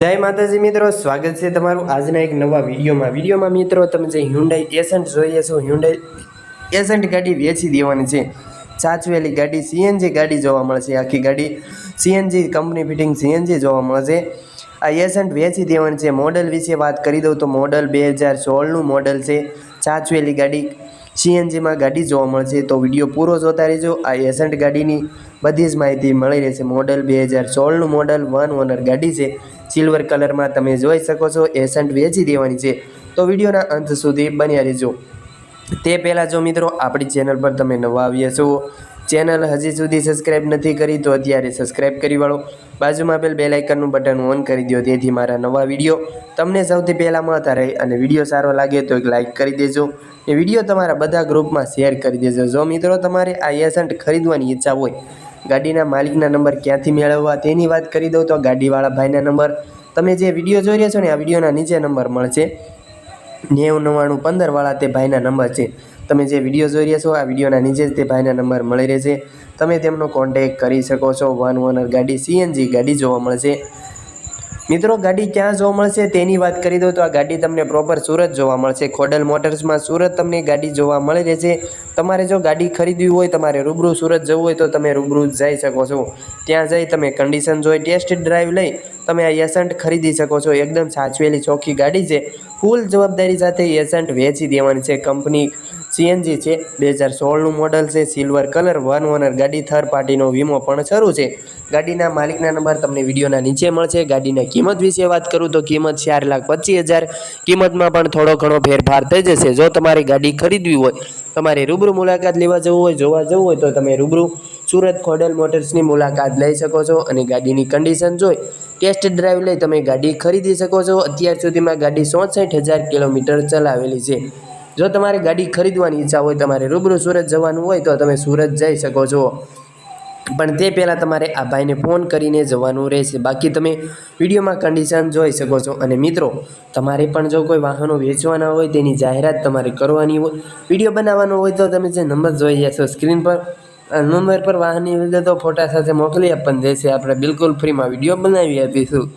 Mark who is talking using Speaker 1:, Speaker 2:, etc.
Speaker 1: જય માતાજી મિત્રો, સ્વાગત છે તમારું આજના એક નવા વિડીયોમાં. વિડીયોમાં મિત્રો, તમે જે હ્યુન્ડાઈ એસન્ટ જોઈએ છો હ્યુન્ડાઈ એસન્ટ ગાડી વેચી દેવાની છે. સાચવેલી ગાડી સીએનજી ગાડી જોવા મળશે આખી ગાડી સીએનજી કંપની ફિટિંગ સીએનજી જોવા મળશે આ એસન્ટ વેચી દેવાની છે. મોડલ વિશે વાત કરી દઉં તો મોડલ બે હજાર સોળનું મોડલ છે. સાચવેલી ગાડી સીએનજીમાં ગાડી જોવા મળશે તો વીડિયો પૂરો જોતા રહેજો. આ એસન્ટ ગાડીની બધી જ માહિતી મળી રહેશે. મોડલ બે હજાર સોળનું મોડલ વન ઓનર ગાડી છે. સિલ્વર કલરમાં તમે જોઈ શકો છો, એસન્ટ વેચી દેવાની છે. તો વિડીયોના અંત સુધી બન્યા રહેજો. તે પહેલાં જો મિત્રો, આપણી ચેનલ પર તમે નવા આવ્યા છો ચેનલ હજી સુધી સબસ્ક્રાઈબ નથી કરી તો અત્યારે સબસ્ક્રાઈબ કરી વાળો. બાજુમાં આપેલ બેલ આઇકનનું બટન ઓન કરી દો તેથી મારા નવા વીડિયો તમને સૌથી પહેલાં મળતા રહે અને વીડિયો સારો લાગે તો એક લાઇક કરી દેજો. એ વીડિયો તમારા બધા ગ્રુપમાં શેર કરી દેજો. જો મિત્રો તમારે આ એસન્ટ ખરીદવાની ઈચ્છા હોય, ગાડીના માલિકના નંબર ક્યાંથી મેળવવા તેની વાત કરી દઉં તો ગાડીવાળા ભાઈના નંબર. તમે જે વીડિયો જોઈ રહ્યા છો ને, આ વિડીયોના નીચે નંબર મળશે. નેવું, નવ્વાણું, પંદરવાળા તે ભાઈના નંબર છે. તમે જે વીડિયો જોઈ રહ્યા છો, આ વિડીયોના નીચે જ તે ભાઈના નંબર મળી રહેશે. તમે તેમનો કોન્ટેક કરી શકો છો. વન ઓનર ગાડી સીએનજી ગાડી જોવા મળશે. મિત્રો, ગાડી ક્યાં જોવા મળશે તેની વાત કરી દઉં તો આ ગાડી તમને પ્રોપર સુરત જોવા મળશે. ખોડલ મોટર્સમાં સુરત તમને ગાડી જોવા મળી રહેશે. તમારે જો ગાડી ખરીદવી હોય, તમારે રૂબરૂ સુરત જવું હોય, તો તમે રૂબરૂ જઈ શકો છો. ત્યાં જઈ તમે કન્ડિશન જોઈ ટેસ્ટ ડ્રાઈવ લઈ તમે આ એસન્ટ ખરીદી શકો છો. એકદમ સાચવેલી ચોખ્ખી ગાડી છે. ફૂલ જવાબદારી સાથે એસન્ટ વેચી દેવાની છે. કંપની સીએનજી છે. બે હજાર સોળનું મોડલ છે. સિલ્વર કલર વન ઓનર ગાડી થર્ડ પાર્ટીનો વીમો પણ શરૂ છે. ગાડીના માલિકના નંબર તમને વિડીયોના નીચે મળશે. ગાડીના કિંમત વિશે વાત કરું તો કિંમત ચાર લાખ પચીસ હજાર. કિંમતમાં પણ થોડો ઘણો ફેરફાર થઈ જશે. જો તમારે ગાડી ખરીદવી હોય, તમારે રૂબરૂ મુલાકાત લેવા જવું હોય, જોવા જવું હોય, તો તમે રૂબરૂ સુરત ખોડલ મોટર્સની મુલાકાત લઈ શકો છો અને ગાડીની કન્ડિશન જોઈ. ટેસ્ટ ડ્રાઈવ લઈ તમે ગાડી ખરીદી શકો છો. અત્યાર સુધીમાં ગાડી ચોસઠ હજાર કિલોમીટર ચલાવેલી છે. જો તમારે ગાડી ખરીદવાની ઈચ્છા હોય, તમારે રૂબરૂ સુરત જવાનું હોય, તો તમે સુરત જઈ શકો છો. પણ તે પહેલાં તમારે આ ભાઈને ફોન કરીને જવાનું રહેશે. બાકી તમે વિડીયોમાં કન્ડિશન જોઈ શકો છો. અને મિત્રો, તમારે પણ જો કોઈ વાહનો વેચવાના હોય, તેની જાહેરાત તમારે કરવાની હોય, વીડિયો બનાવવાનો હોય, તો તમે જે નંબર જોઈ જશો સ્ક્રીન પર નંબર પર વાહનની વિગતો ફોટા સાથે મોકલી આપવાની રહેશે. આપણે બિલકુલ ફ્રીમાં વીડિયો બનાવી આપીશું.